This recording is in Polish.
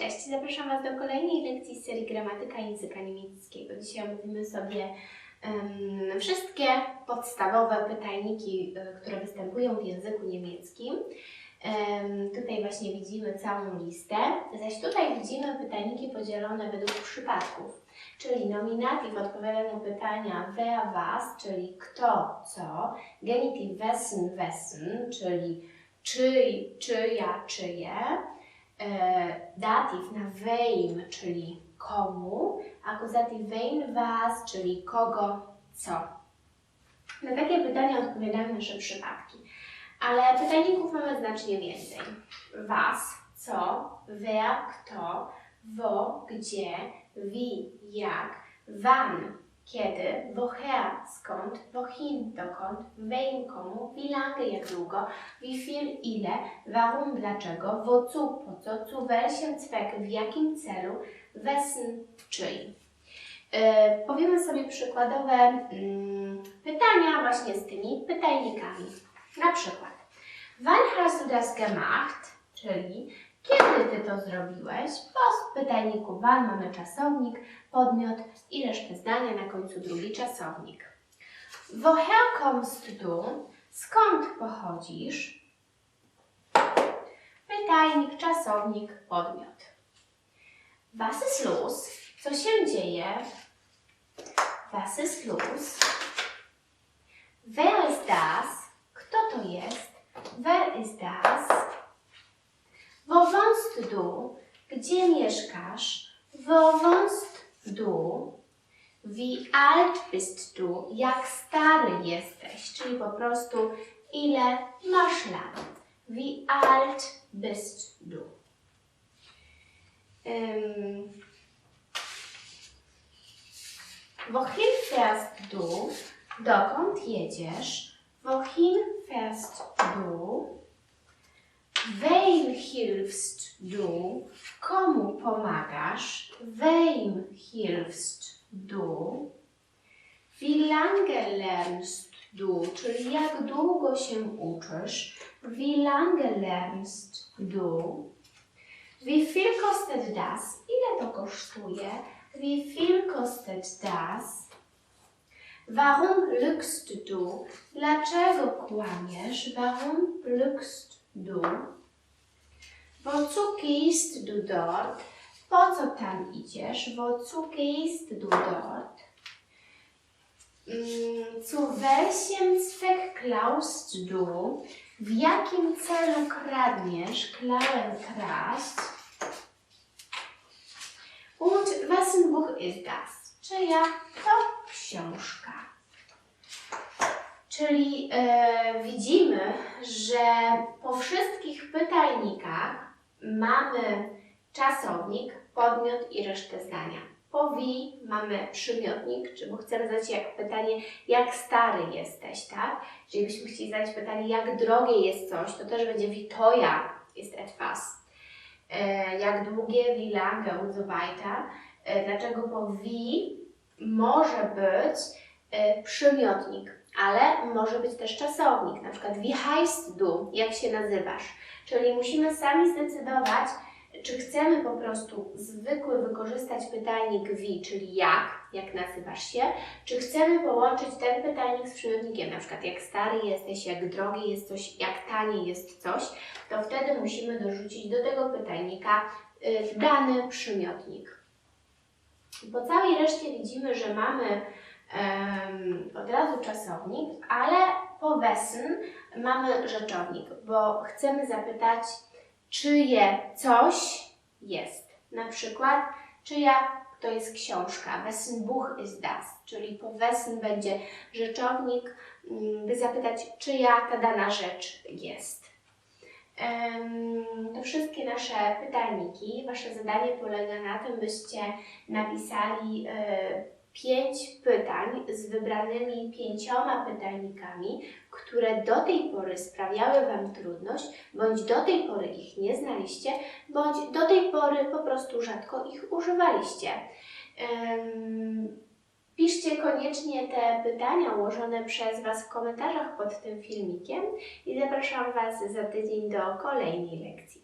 Cześć, zapraszam Was do kolejnej lekcji z serii Gramatyka Języka Niemieckiego. Dzisiaj omówimy sobie em, wszystkie podstawowe pytajniki, y, które występują w języku niemieckim. Em, tutaj właśnie widzimy całą listę, zaś tutaj widzimy pytajniki podzielone według przypadków, czyli nominatyw odpowiada na pytania wer, was, czyli kto, co, genitiv wessen, wessen, czyli czyj, czyja, czyje, e, datyw na wem, czyli komu, akuzatyw wen, was, czyli kogo, co. Na takie pytania odpowiadają nasze przypadki. Ale pytajników mamy znacznie więcej. Was, co, wer, kto, wo, gdzie, wie, jak, wann, kiedy, woher, skąd, wohin, dokąd, wem, komu, wie lange, jak długo, wie viel, ile, warum, dlaczego, wozu, po co, zu welchem Zweck, w jakim celu, wessen, czyj. Yy, powiemy sobie przykładowe mm, pytania właśnie z tymi pytajnikami. Na przykład, wann hast du das gemacht? Czyli kiedy ty to zrobiłeś? Po pytajniku wann mamy czasownik, podmiot i resztę zdania, na końcu drugi czasownik. Woher kommst du? Skąd pochodzisz? Pytajnik, czasownik, podmiot. Was ist los? Co się dzieje? Was ist los? Wer ist das? Kto to jest? Wer ist das? Gdzie mieszkasz? Wo wohnst du? Wie alt bist du? Jak stary jesteś? Czyli po prostu ile masz lat? Wie alt bist du? Ym, wohin fährst du? Dokąd jedziesz? Wohin fährst du? Hilfst du? Komu pomagasz? Wem hilfst du? Wie lange lernst du? Czyli jak długo się uczysz? Wie lange lernst du? Wie viel kostet das? Ile to kosztuje? Wie viel kostet das? Warum lügst du? Dlaczego kłamiesz? Warum lügst du? Wozu gehst du dort? Po co tam idziesz? Wozu gehst du dort? Mm, Zu welchem Zweck klaust du? W jakim celu kradniesz? Klauen, kraść. Und wessen Buch ist das? Czyja to książka? Czyli e, widzimy, że po wszystkich pytajnikach mamy czasownik, podmiot i resztę zdania. Po wi mamy przymiotnik, czy bo chcemy zadać jak pytanie, jak stary jesteś, tak? Jeżeli byśmy chcieli zadać pytanie, jak drogie jest coś, to też będzie wie teuer ist etwas. E, jak długie, wie lange und so weiter. Dlaczego po wie może być e, przymiotnik, ale może być też czasownik, na przykład wie heißt du, jak się nazywasz. Czyli musimy sami zdecydować, czy chcemy po prostu zwykły wykorzystać pytajnik wie, czyli jak, jak nazywasz się, czy chcemy połączyć ten pytajnik z przymiotnikiem, na przykład jak stary jesteś, jak drogi jest coś, jak tanie jest coś, to wtedy musimy dorzucić do tego pytajnika y, dany przymiotnik. Po całej reszcie widzimy, że mamy em, od razu czasownik, ale po wessen mamy rzeczownik, bo chcemy zapytać, czyje coś jest. Na przykład, czyja to jest książka, wessen Buch ist das, czyli po wessen będzie rzeczownik, mm, by zapytać, czyja ta dana rzecz jest. To wszystkie nasze pytajniki. Wasze zadanie polega na tym, byście napisali e, pięć pytań z wybranymi pięcioma pytajnikami, które do tej pory sprawiały Wam trudność, bądź do tej pory ich nie znaliście, bądź do tej pory po prostu rzadko ich używaliście. Em, Piszcie koniecznie te pytania ułożone przez Was w komentarzach pod tym filmikiem i zapraszam Was za tydzień do kolejnej lekcji.